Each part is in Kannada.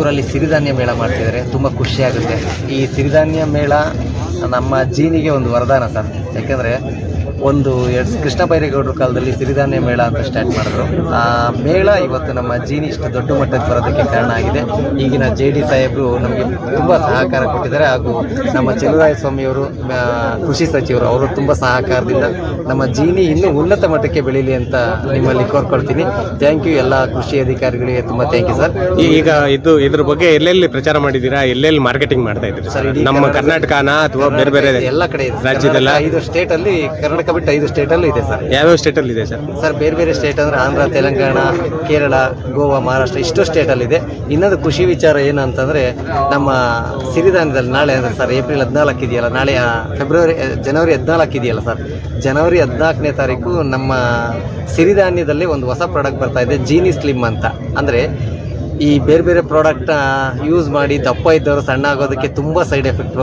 ಊರಲ್ಲಿ ಸಿರಿಧಾನ್ಯ ಮೇಳ ಮಾಡ್ತಿದ್ದಾರೆ. ತುಂಬ ಖುಷಿಯಾಗುತ್ತೆ. ಈ ಸಿರಿಧಾನ್ಯ ಮೇಳ ನಮ್ಮ ಜೀನಿಗೆ ಒಂದು ವರದಾನ ಸರ್. ಯಾಕೆಂದರೆ ಒಂದು ಎರಡು ಕೃಷ್ಣ ಬೈರೇಗೌಡರ ಕಾಲದಲ್ಲಿ ಸಿರಿಧಾನ್ಯ ಮೇಳ ಅಂತ ಸ್ಟಾರ್ಟ್ ಮಾಡಿದ್ರು. ಆ ಮೇಳ ಇವತ್ತು ನಮ್ಮ ಜೀನಿ ಇಷ್ಟು ದೊಡ್ಡ ಮಟ್ಟಕ್ಕೆ ಬರೋದಕ್ಕೆ ಕಾರಣ ಆಗಿದೆ. ಈಗಿನ ಜೆ ಡಿ ಸಾಹೇಬರು ನಮಗೆ ತುಂಬ ಸಹಕಾರ ಕೊಟ್ಟಿದ್ದಾರೆ ಹಾಗೂ ನಮ್ಮ ಚೆಲುವರಾಯ ಸ್ವಾಮಿಯವರು ಕೃಷಿ ಸಚಿವರು ಅವರು ತುಂಬ ಸಹಕಾರದಿಂದ ನಮ್ಮ ಜೀನಿ ಇನ್ನೂ ಉನ್ನತ ಮಟ್ಟಕ್ಕೆ ಬೆಳೀಲಿ ಅಂತ ನಿಮ್ಮಲ್ಲಿ ಕೋರ್ಕೊಳ್ತೀನಿ. ಥ್ಯಾಂಕ್ ಯು ಎಲ್ಲ ಕೃಷಿ ಅಧಿಕಾರಿಗಳಿಗೆ ತುಂಬ ಥ್ಯಾಂಕ್ ಯು ಸರ್ ಈಗ ಇದು ಇದ್ರ ಬಗ್ಗೆ ಎಲ್ಲೆಲ್ಲಿ ಪ್ರಚಾರ ಮಾಡಿದ್ದೀರಾ? ಎಲ್ಲೆಲ್ಲಿ ಮಾರ್ಕೆಟಿಂಗ್ ಮಾಡ್ತಾ ಇದ್ದೀರಿ ಸರ್, ನಮ್ಮ ಕರ್ನಾಟಕ- ಕರ್ನಾಟಕನ ಅಥವಾ ಬೇರೆ ಬೇರೆ ಎಲ್ಲ ಕಡೆ ರಾಜ್ಯದಲ್ಲ? ಇದೆ ರಾಜ್ಯದಲ್ಲ? ಕರ್ನಾಟಕ ಕರ್ನಾಟಕ ಬಿಟ್ಟು ಐದು ಸ್ಟೇಟ್ ಅಲ್ಲೂ ಇದೆ ಸರ್. ಯಾವ್ಯಾವ ಸ್ಟೇಟಲ್ಲಿ ಇದೆ ಸರ್? ಸರ್ ಬೇರೆ ಬೇರೆ ಸ್ಟೇಟ್ ಅಂದ್ರೆ ಆಂಧ್ರ ತೆಲಂಗಾಣ ಕೇರಳ ಗೋವಾ ಮಹಾರಾಷ್ಟ್ರ ಇಷ್ಟು ಸ್ಟೇಟ್ ಅಲ್ಲಿ ಇದೆ ಇನ್ನೊಂದು ಖುಷಿ ವಿಚಾರ ಏನು ಅಂತಂದ್ರೆ ನಮ್ಮ ಸಿರಿಧಾನ್ಯದಲ್ಲಿ ನಾಳೆ ಅಂದ್ರೆ ಸರ್ ಏಪ್ರಿಲ್ ಹದಿನಾಲ್ಕು ಇದೆಯಲ್ಲ ನಾಳೆ ಫೆಬ್ರವರಿ ಜನವರಿ ಹದಿನಾಲ್ಕು ಇದೆಯಲ್ಲ ಸರ್. ಜನವರಿ ಹದಿನಾಲ್ಕನೇ ತಾರೀಕು ನಮ್ಮ ಸಿರಿಧಾನ್ಯದಲ್ಲಿ ಒಂದು ಹೊಸ ಪ್ರಾಡಕ್ಟ್ ಬರ್ತಾ ಇದೆ ಜೀನಿ ಸ್ಲಿಮ್ ಅಂತ. ಅಂದ್ರೆ ಈ ಬೇರೆ ಬೇರೆ ಪ್ರಾಡಕ್ಟ್ನ ಯೂಸ್ ಮಾಡಿ ದಪ್ಪ ಇದ್ದವರು ಸಣ್ಣ ಆಗೋದಕ್ಕೆ ತುಂಬ ಸೈಡ್ ಎಫೆಕ್ಟ್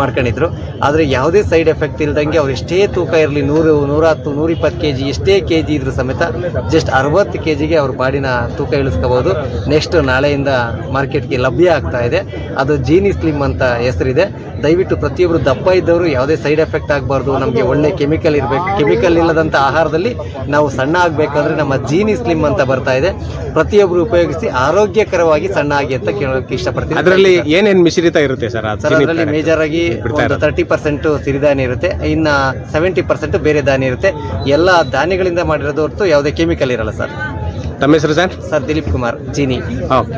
ಮಾಡ್ಕೊಂಡಿದ್ರು. ಆದರೆ ಯಾವುದೇ ಸೈಡ್ ಎಫೆಕ್ಟ್ ಇಲ್ದಂಗೆ ಅವ್ರು ಎಷ್ಟೇ ತೂಕ ಇರಲಿ, ನೂರು ನೂರ ಹತ್ತು ನೂರಿಪ್ಪತ್ತು ಕೆ ಜಿ ಎಷ್ಟೇ ಕೆ ಜಿ ಇದ್ರೂ ಸಮೇತ ಜಸ್ಟ್ ಅರವತ್ತು ಕೆ ಜಿಗೆ ಅವ್ರ ಬಾಡಿನ ತೂಕ ಇಳಿಸ್ಕೋಬೋದು. ನೆಕ್ಸ್ಟ್ ನಾಳೆಯಿಂದ ಮಾರ್ಕೆಟ್ಗೆ ಲಭ್ಯ ಆಗ್ತಾ ಇದೆ. ಅದು ಜೀನಿ ಸ್ಲಿಮ್ ಅಂತ ಹೆಸರಿದೆ. ದಯವಿಟ್ಟು ಪ್ರತಿಯೊಬ್ಬರು ದಪ್ಪ ಇದ್ದವರು ಯಾವುದೇ ಸೈಡ್ ಎಫೆಕ್ಟ್ ಆಗಬಾರ್ದು ನಮಗೆ ಒಳ್ಳೆ ಕೆಮಿಕಲ್ ಇರಬೇಕು. ಕೆಮಿಕಲ್ ಇಲ್ಲದಂಥ ಆಹಾರದಲ್ಲಿ ನಾವು ಸಣ್ಣ ಆಗಬೇಕಂದ್ರೆ ನಮ್ಮ ಜೀನಿ ಸ್ಲಿಮ್ ಅಂತ ಬರ್ತಾ ಇದೆ. ಪ್ರತಿಯೊಬ್ಬರು ಉಪಯೋಗಿಸಿ ಆರೋಗ್ಯಕರವಾಗಿ ಸಣ್ಣ ಆಗಿ ಅಂತ ಕೇಳೋಕೆ ಇಷ್ಟಪಡ್ತೀನಿ. ಅದರಲ್ಲಿ ಏನೇನು ಮಿಶ್ರಿತ ಇರುತ್ತೆ ಸರ್? ಸರ್ ಅದರಲ್ಲಿ ಮೇಜರ್ ಆಗಿ. ತರ್ಟಿ ಪರ್ಸೆಂಟ್ ಸಿರಿಧಾನ್ಯ ಇರುತ್ತೆ. ಇನ್ನು ಸೆವೆಂಟಿ ಪರ್ಸೆಂಟ್ ಬೇರೆ ಧಾನ್ಯ ಇರುತ್ತೆ. ಎಲ್ಲ ಧಾನ್ಯಗಳಿಂದ ಮಾಡಿರೋದು ಹೊರತು ಯಾವುದೇ ಕೆಮಿಕಲ್ ಇರಲ್ಲ ಸರ್. ತಮ್ಮ ಹೆಸರು ಸರ್? ಸರ್ ದಿಲೀಪ್ ಕುಮಾರ್ ಜೀನಿ. ಓಕೆ.